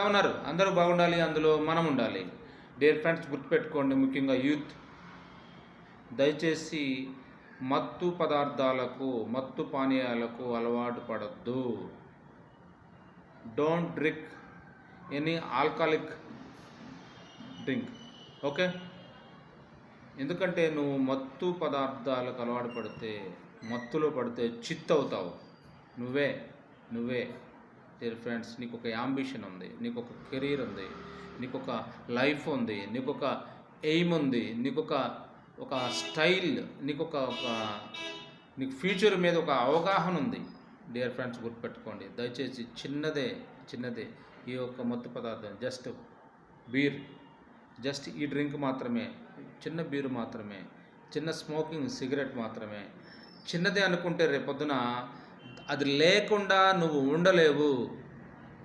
ఎలా ఉన్నారు. అందరూ బాగుండాలి అందులో మనం ఉండాలి. డియర్ ఫ్రెండ్స్ గుర్తుపెట్టుకోండి ముఖ్యంగా యూత్. దయచేసి మత్తు పదార్థాలకు మత్తు పానీయాలకు అలవాటు పడద్దు. Don't drink any alcoholic drink okay ఎందుకంటే నువ్వు మత్తు పదార్థాలకు అలవాటు పడితే మత్తులో పడితే చిత్ అవుతావు నువ్వే నువ్వే. డియర్ ఫ్రెండ్స్ నీకు ఒక యాంబిషన్ ఉంది నీకు ఒక కెరీర్ ఉంది నీకు ఒక లైఫ్ ఉంది నీకు ఒక ఎయిమ్ ఉంది నీకు ఒక ఒక స్టైల్ నీకు ఒక ఒక నీకు ఫ్యూచర్ మీద ఒక అవగాహన ఉంది. డియర్ ఫ్రెండ్స్ గుర్తుపెట్టుకోండి దయచేసి చిన్నదే చిన్నదే ఈ యొక్క మత్తు పదార్థం జస్ట్ బీర్ జస్ట్ ఈ డ్రింక్ మాత్రమే చిన్న బీరు మాత్రమే చిన్న స్మోకింగ్ సిగరెట్ మాత్రమే చిన్నదే అనుకుంటే రేపొద్దున అది లేకుండా నువ్వు ఉండలేవు.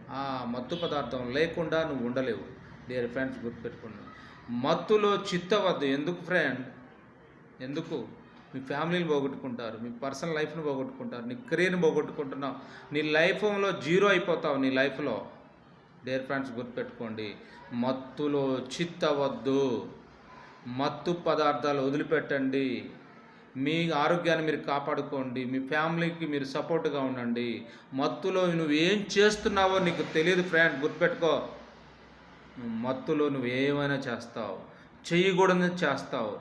ఆ మత్తు పదార్థం లేకుండా నువ్వు ఉండలేవు. డియర్ ఫ్రెండ్స్ గుర్తుపెట్టుకోండి. మత్తులో చిత్తవద్దు. ఎందుకు ఫ్రెండ్ ఎందుకు? మీ ఫ్యామిలీని పోగొట్టుకుంటారు. మీ పర్సనల్ లైఫ్ని పోగొట్టుకుంటారు. నీ కెరీర్ని పోగొట్టుకుంటున్నావు. నీ లైఫ్లో జీరో అయిపోతావు నీ లైఫ్లో డియర్ ఫ్రెండ్స్ గుర్తుపెట్టుకోండి. మత్తులో చిత్తవద్దు. మత్తు పదార్థాలు వదిలిపెట్టండి. మీ ఆరోగ్యాన్ని మీరు కాపాడుకోండి మీ ఫ్యామిలీకి మీరు సపోర్ట్గా ఉండండి. మత్తులో నువ్వు ఏం చేస్తున్నావో నీకు తెలియదు ఫ్రెండ్ గుర్తుపెట్టుకో. మత్తులో నువ్వు ఏమైనా చేస్తావు చేయకూడదని చేస్తావు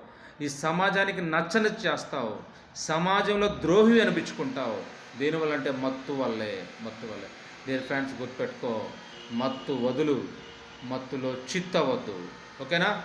ఈ సమాజానికి నచ్చని చేస్తావు సమాజంలో ద్రోహి అనిపించుకుంటావు. దీనివల్ల అంటే మత్తు వల్లే మత్తు వల్లే. డియర్ ఫ్రెండ్స్ గుర్తుపెట్టుకో మత్తు వదులు మత్తులో చిత్తవద్దు ఓకేనా?